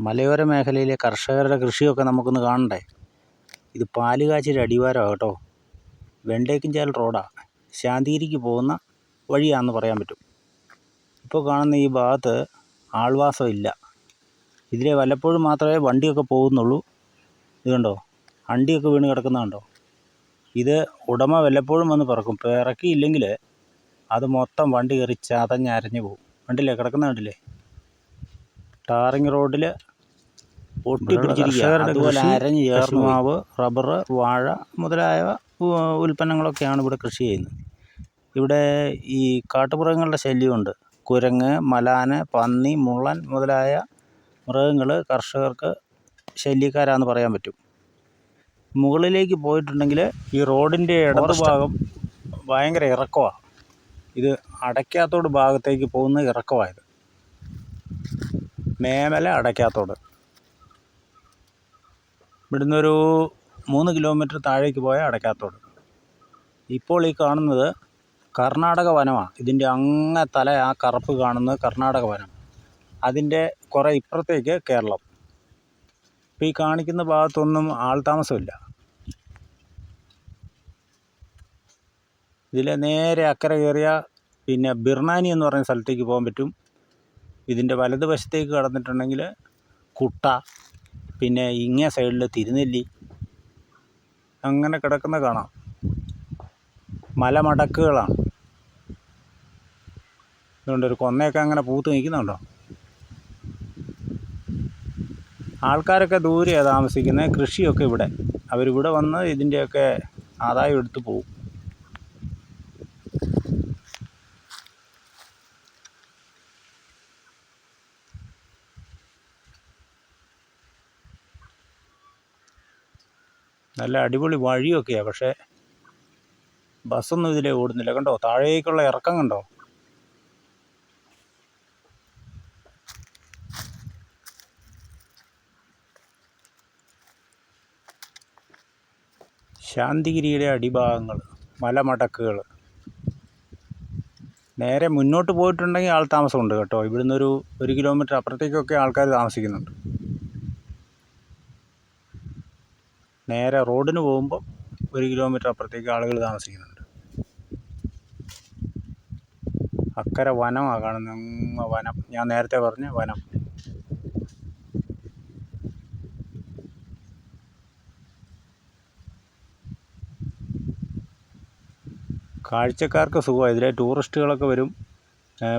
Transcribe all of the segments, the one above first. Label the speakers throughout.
Speaker 1: മലയോര മേഖലയിലെ കർഷകരുടെ കൃഷിയൊക്കെ നമുക്കൊന്ന് കാണണ്ടേ? ഇത് പാലുകാച്ചിയുടെ അടിവാരമാണ് കേട്ടോ. വെണ്ടേക്കിൻചാൽ റോഡാണ് ശാന്തിഗിരിക്ക് പോകുന്ന വഴിയാണെന്ന് പറയാൻ പറ്റും. ഇപ്പോൾ കാണുന്ന ഈ ഭാഗത്ത് ആൾവാസം ഇല്ല. ഇതിലെ വല്ലപ്പോഴും മാത്രമേ വണ്ടിയൊക്കെ പോകുന്നുള്ളൂ. ഇത് കണ്ടോ? അണ്ടിയൊക്കെ വീണ് കിടക്കുന്ന കണ്ടോ? ഇത് ഉടമ വല്ലപ്പോഴും വന്ന് പിറക്കും. പിറക്കിയില്ലെങ്കിൽ അത് മൊത്തം വണ്ടി കയറി ചതഞ്ഞരഞ്ഞ് പോകും. കണ്ടില്ലേ? കിടക്കുന്ന കണ്ടില്ലേ? ടാറിങ് റോഡിൽ ഒട്ടിപ്പിടിച്ചിരിക്കുക അതുപോലെ അരഞ്ഞ് ചേർന്ന് മാവ് റബ്ബർ വാഴ മുതലായ ഉൽപ്പന്നങ്ങളൊക്കെയാണ് ഇവിടെ കൃഷി ചെയ്യുന്നത്. ഇവിടെ ഈ കാട്ടുമൃഗങ്ങളുടെ ശല്യമുണ്ട്. കുരങ്ങ് മലാന് പന്നി മുള്ളൻ മുതലായ മൃഗങ്ങൾ കർഷകർക്ക് ശല്യക്കാരാന്ന് പറയാൻ പറ്റും. മുകളിലേക്ക് പോയിട്ടുണ്ടെങ്കിൽ ഈ റോഡിന്റെ ഭാഗം ഭയങ്കര ഇറക്കമാണ് ഇത് അടയ്ക്കാത്തോട് ഭാഗത്തേക്ക് പോകുന്ന ഇറക്കമായത് മേമല അടയ്ക്കാത്തോട്. ഇവിടുന്ന് ഒരു മൂന്ന് കിലോമീറ്റർ താഴേക്ക് പോയാൽ അടയ്ക്കാത്തോട്. ഇപ്പോൾ ഈ കാണുന്നത് കർണാടക വനമാണ്. ഇതിന്റെ അങ്ങേ തല ആ കറുപ്പ് കാണുന്നത് കർണാടക വനം. അതിന്റെ കുറേ ഇപ്പുറത്തേക്ക് കേരളം. ഇപ്പോൾ ഈ കാണിക്കുന്ന ഭാഗത്തൊന്നും ആൾ താമസമില്ല. ഇതിലെ നേരെ അക്കരെ കയറിയ പിന്നെ ബിർണാനി എന്ന് പറയുന്ന സ്ഥലത്തേക്ക് പോകാൻ പറ്റും. ഇതിന്റെ വലതുവശത്തേക്ക് കടന്നിട്ടുണ്ടെങ്കിൽ കുട്ട. പിന്നെ ഇങ്ങേ സൈഡിൽ തിരുനെല്ലി. അങ്ങനെ കിടക്കുന്ന കാണാം. മലമടക്കുകളാണ്. അതുകൊണ്ട് ഒരു കൊന്നയൊക്കെ അങ്ങനെ പൂത്ത് നിൽക്കുന്നുണ്ടോ? ആൾക്കാരൊക്കെ ദൂരെയാണ് താമസിക്കുന്നത്. കൃഷിയൊക്കെ ഇവിടെ. അവരിവിടെ വന്ന് ഇതിന്റെയൊക്കെ ആദായം എടുത്തു പോകും നല്ല അടിപൊളി വഴിയൊക്കെയാണ് പക്ഷേ ബസ്സൊന്നും ഇതിലേ ഓടുന്നില്ല. കണ്ടോ? താഴേക്കുള്ള ഇറക്കം കണ്ടോ? ശാന്തിഗിരിയുടെ അടിഭാഗങ്ങൾ മലമടക്കുകൾ. നേരെ മുന്നോട്ട് പോയിട്ടുണ്ടെങ്കിൽ ആൾ താമസമുണ്ട് കേട്ടോ. ഇവിടുന്ന് ഒരു ഒരു കിലോമീറ്റർ അപ്പുറത്തേക്കൊക്കെ ആൾക്കാർ താമസിക്കുന്നുണ്ട്. നേരെ റോഡിന് പോകുമ്പോൾ ഒരു കിലോമീറ്റർ അപ്പുറത്തേക്ക് ആളുകൾ താമസിക്കുന്നുണ്ട്. അക്കരെ വനമാണ് കാണുന്നത് അങ്ങ് വനം. ഞാൻ നേരത്തെ പറഞ്ഞ വനം. കാഴ്ചക്കാർക്ക് സുഖമാണ് ഇതിലെ ടൂറിസ്റ്റുകളൊക്കെ വരും.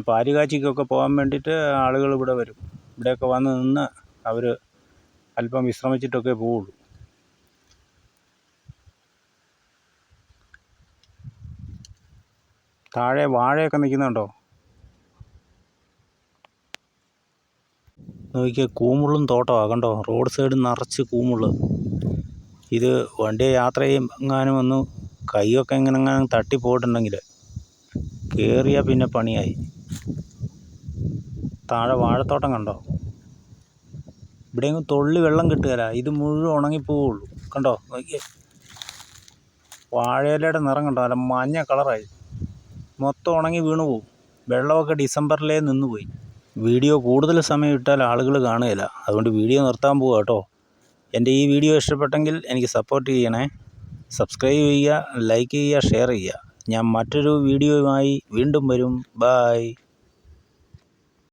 Speaker 1: പാലുകാച്ചിക്കൊക്കെ പോകാൻ വേണ്ടിയിട്ട് ആളുകൾ ഇവിടെ വരും. ഇവിടെയൊക്കെ വന്ന് നിന്ന് അവർ അല്പം വിശ്രമിച്ചിട്ടൊക്കെ പോവുള്ളൂ. താഴെ വാഴയൊക്കെ നിൽക്കുന്നുണ്ടോ? നോക്കിയാൽ കൂമുള്ളും തോട്ടമാണ് കണ്ടോ? റോഡ് സൈഡ് നിറച്ച് കൂമുള്ള്. ഇത് വണ്ടിയെ യാത്ര ചെയ്യുമെങ്ങാനും ഒന്ന് കൈയൊക്കെ ഇങ്ങനെ തട്ടി പോയിട്ടുണ്ടെങ്കിൽ കയറിയാൽ പിന്നെ പണിയായി. താഴെ വാഴത്തോട്ടം കണ്ടോ? ഇവിടെയെങ്കിലും തൊള്ളി വെള്ളം കിട്ടുകയില്ല ഇത് മുഴുവൻ ഉണങ്ങിപ്പോവുള്ളൂ കണ്ടോ? നോക്കിയേ. വാഴയിലയുടെ നിറം കണ്ടോ? നല്ല മഞ്ഞ കളറായി. മൊത്തം ഉണങ്ങി വീണു പോവും. വെള്ളമൊക്കെ ഡിസംബറിലേ നിന്ന് പോയി വീഡിയോ കൂടുതൽ സമയം ഇട്ടാൽ ആളുകൾ കാണുകയില്ല. അതുകൊണ്ട് വീഡിയോ നിർത്താൻ പോവുക കേട്ടോ. എന്റെ ഈ വീഡിയോ ഇഷ്ടപ്പെട്ടെങ്കിൽ എനിക്ക് സപ്പോർട്ട് ചെയ്യണേ. സബ്സ്ക്രൈബ് ചെയ്യുക ലൈക്ക് ചെയ്യുക ഷെയർ ചെയ്യുക. ഞാൻ മറ്റൊരു വീഡിയോയുമായി വീണ്ടും വരും. ബായ്